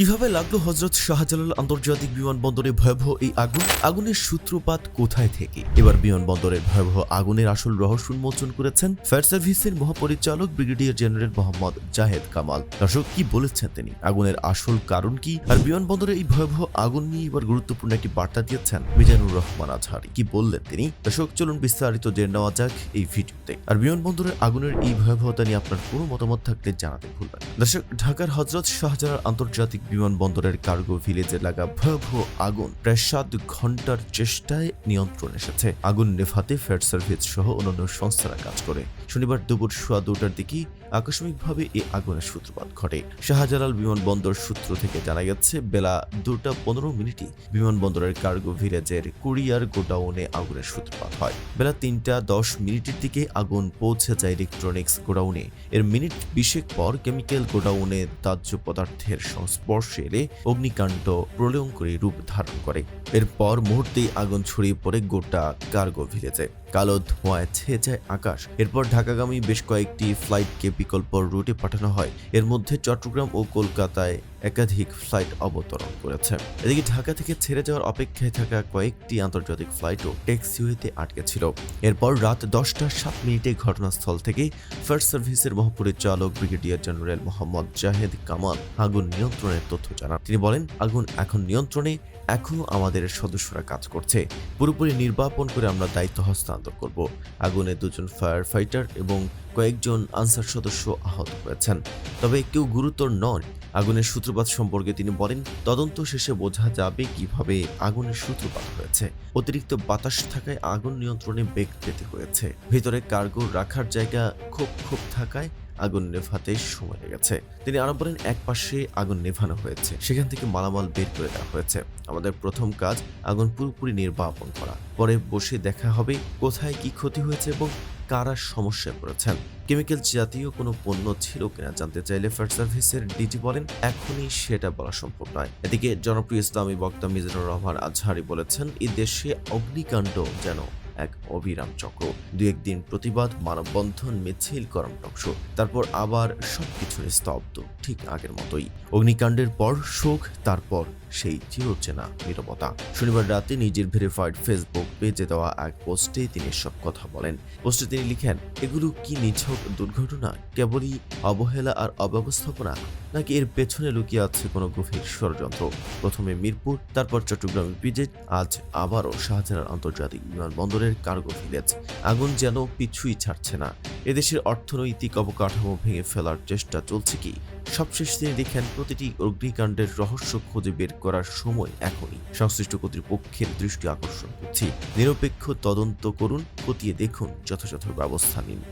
কীভাবে লাগল হজরত শাহজালাল আন্তর্জাতিক বিমানবন্দরে ভয়াবহ এই আগুন? আগুনের সূত্রপাত কোথায় থেকে? এবার বিমানবন্দরের ভয়াবহ আগুনের আসল রহস্য উন্মোচন করেছেন ফায়ার সার্ভিসের মহাপরিচালক ব্রিগেডিয়ার জেনারেল মোহাম্মদ জাহেদ কামাল। দর্শক, কি বলেছেন তিনি? আগুনের আসল কারণ কি? আর বিমানবন্দরে এই ভয়াবহ আগুন নিয়ে এবার গুরুত্বপূর্ণ একটি বার্তা দিয়েছেন মিজানুর রহমান আজহারি। কি বললেন তিনি? দর্শক, চলুন বিস্তারিত জেনে নেওয়া যাক এই ভিডিওতে। আর বিমানবন্দরের আগুনের এই ভয়াবহতা নিয়ে আপনার কোনো মতামত থাকলে জানাতে ভুলবেন। দর্শক, ঢাকার হজরত শাহজালাল আন্তর্জাতিক বিমানবন্দরের কার্গো ভিলেজে লাগা ভয়াবহ আগুন। প্রায় সাত ঘণ্টার চেষ্টায় নিয়ন্ত্রণ এসেছে। আগুন নেভাতে ফায়ার সার্ভিস সহ অন্যান্য সংস্থারা কাজ করে। শনিবার দুপুর সোয়া দুটার দিকে আকস্মিকভাবে এই আগুনের সূত্রপাত ঘটে। শাহজালাল বিমানবন্দর সূত্র থেকে জানা গেছে, বেলা দুটা পনেরো মিনিটে বিমানবন্দরের কার্গো ভিলেজের কুরিয়ার গোডাউনে আগুনের সূত্রপাত হয়। বেলা তিনটা দশ মিনিটের দিকে আগুন পৌঁছে যায় ইলেকট্রনিক্স গোডাউনে। এর মিনিট বিশেক পর কেমিক্যাল গোডাউনে দাহ্য পদার্থের সংস্পর্শে এলে অগ্নিকাণ্ড প্রলয়ঙ্করী রূপ ধারণ করে। এরপর মুহূর্তেই আগুন ছড়িয়ে পড়ে গোটা কার্গো ভিলেজে। কালো ধোঁয়ায় ছেয়ে যায় আকাশ। এরপর ঢাকাগামী বেশ কয়েকটি ফ্লাইটকে বিকল্প রুটে পাঠানো হয়। এর মধ্যে চট্টগ্রাম ও কলকাতায় একাধিক ফ্লাইট অবতরণ করেছে। এদিকে ঢাকা থেকে ছেড়ে যাওয়ার অপেক্ষায় থাকা কয়েকটি আন্তর্জাতিক ফ্লাইটও ট্যাক্সিওয়েতে আটকে ছিল। এরপর রাত দশটা সাত মিনিটে ঘটনাস্থল থেকে ফায়ার সার্ভিসের মহাপরিচালক ব্রিগেডিয়ার জেনারেল মোহাম্মদ জাহেদ কামাল আগুন নিয়ন্ত্রণের তথ্য জানান। তিনি বলেন, আগুন এখন নিয়ন্ত্রণে এখনও আমাদের সদস্যরা কাজ করছে। পুরোপুরি নির্বাপন করে আমরা দায়িত্ব হস্তান্তর করব। আগুনে দুজন ফায়ার ফাইটার এবং কয়েকজন আনসার সদস্য আহত হয়েছেন। তবে কেউ গুরুতর নন আগুনের সূত্রপাত সম্পর্কে তিনি বলেন, তদন্ত শেষে বোঝা যাবে কীভাবে আগুনের সূত্রপাত হয়েছে। অতিরিক্ত বাতাস থাকায় আগুন নিয়ন্ত্রণে বেগ পেতে হয়েছে। ভিতরে কার্গো রাখার জায়গা খুব খুব থাকায় আগুন নেভাতে সময় লেগেছে। তিনি আরও বলেন, এক পাশে আগুন নেভানো হয়েছে। সেখান থেকে মালামাল বের করে দেওয়া হয়েছে। আমাদের প্রথম কাজ, আগুন পুরোপুরি নির্বাপন করা। পরে বসে দেখা হবে কোথায় কি ক্ষতি হয়েছে এবং কারা সমস্যায় পড়েছেন। কেমিক্যাল জাতীয় কোনো পণ্য ছিল কিনা জানতে চাইলে ফায়ার সার্ভিসের ডিজি বলেন, এখনই সেটা বলা সম্ভব নয়। এদিকে জনপ্রিয় ইসলামী বক্তা মিজানুর রহমান আজহারি বলেছেন, এই দেশে অগ্নিকাণ্ড যেন এক অবিরাম চক্র। দু একদিন প্রতিবাদ, মানববন্ধন, মিছিল কর্মটংশ তারপর আবার সবকিছু স্তব্ধ, ঠিক আগের মতোই। অগ্নিকাণ্ডের পর শোক, তারপর সেই চিরচেনা নিরবতা। শনিবার রাতে নিজের ভেরিফাইড ফেসবুক পেজে দেওয়া এক পোস্টে তিনি সব কথা বলেন। পোস্টে তিনি লিখেন, এগুলো কি নিছক দুর্ঘটনা? কেবলই অবহেলা আর অব্যবস্থাপনা? নাকি এর পেছনে লুকিয়ে আছে কোনো গভীর ষড়যন্ত্র? প্রথমে মিরপুর, তারপর চট্টগ্রামের পিজে আজ আবারও শাহজালাল আন্তর্জাতিক বিমানবন্দরের কার্গো ভিলেজ। আগুন যেন পিছুই ছাড়ছে না। এদেশের অর্থনৈতিক অবকাঠামো ভেঙে ফেলার চেষ্টা চলছে কি? সবশেষ তিনি দেখেন, প্রতিটি অগ্নিকাণ্ডের রহস্য খুঁজে বের করার সময় এখনই। সংশ্লিষ্ট কর্তৃপক্ষের দৃষ্টি আকর্ষণ করছি। নিরপেক্ষ তদন্ত করুন, খতিয়ে দেখুন, যথাযথ ব্যবস্থা নিন।